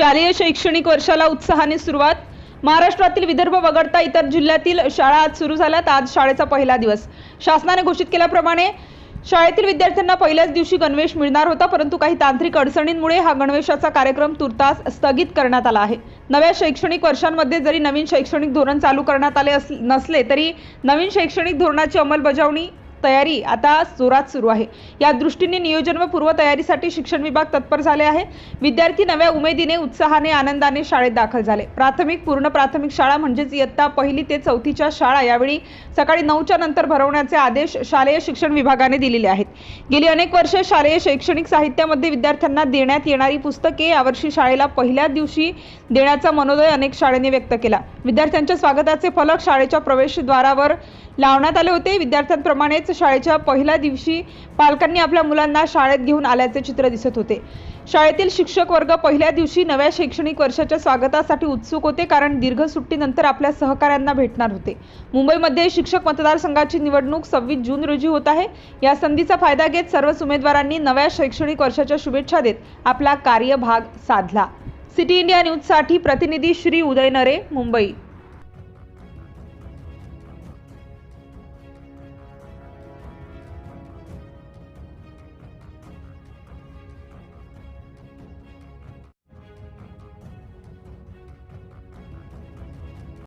शालेय शैक्षणिक वर्षाला उत्साहाने सुरुवात. महाराष्ट्रातील विदर्भ वगळता इतर जिल्ह्यातील शाळा आज सुरू झाल्यात. आज शाळेचा पहिला दिवस. शासनाने घोषित केल्याप्रमाणे शाळेतील विद्यार्थ्यांना पहिल्याच दिवशी गणवेश मिळणार होता परंतु काही तांत्रिक अडचणींमुळे हा गणवेशाचा कार्यक्रम तुर्तास स्थगित करण्यात आला आहे. नव्या शैक्षणिक वर्षांमध्ये जरी नवीन शैक्षणिक धोरण चालू करण्यात आले अस नसले तरी नवीन शैक्षणिक धोरणाची अंमलबजावणी तयारी आता जोरात सुरू आहे. या दृष्टीने नियोजन व पूर्वतयारीसाठी शिक्षण विभाग तत्पर झाले आहे. विद्यार्थी नव्या उमेदीने उत्साहाने आनंदाने शाळेत दाखल झाले. प्राथमिक पूर्ण प्राथमिक शाळा म्हणजेच इयत्ता पहिली ते चौथीच्या शाळा यावेळी सकाळी नऊच्या नंतर भरवण्याचे आदेश शालेय शिक्षण विभागाने दिलेले आहेत. गेली अनेक वर्षे शालेय शैक्षणिक साहित्यामध्ये विद्यार्थ्यांना देण्यात येणारी पुस्तके यावर्षी शाळेला पहिल्या दिवशी देण्याचा मनोदय अनेक शाळेने व्यक्त केला. विद्यार्थ्यांच्या स्वागताचे फलक शाळेच्या प्रवेशद्वारावर लावण्यात आले होते. विद्यार्थ्यांप्रमाणेच शाळेच्या पहिल्या दिवशी पालकांनी आपल्या मुलांना शाळेत घेऊन आल्याचे चित्र दिसत होते. शाळेतील शिक्षक वर्ग पहिल्या दिवशी नव्या शैक्षणिक वर्षाच्या स्वागतासाठी उत्सुक होते कारण दीर्घ सुट्टीनंतर आपल्या सहकाऱ्यांना भेटणार होते. मुंबईमध्ये शिक्षक मतदारसंघाची निवडणूक सव्वीस जून रोजी होत आहे. या संधीचा फायदा घेत सर्वच उमेदवारांनी नव्या शैक्षणिक वर्षाच्या शुभेच्छा देत आपला कार्यभाग साधला. सिटी इंडिया न्यूजसाठी प्रतिनिधी श्री उदय नरे मुंबई.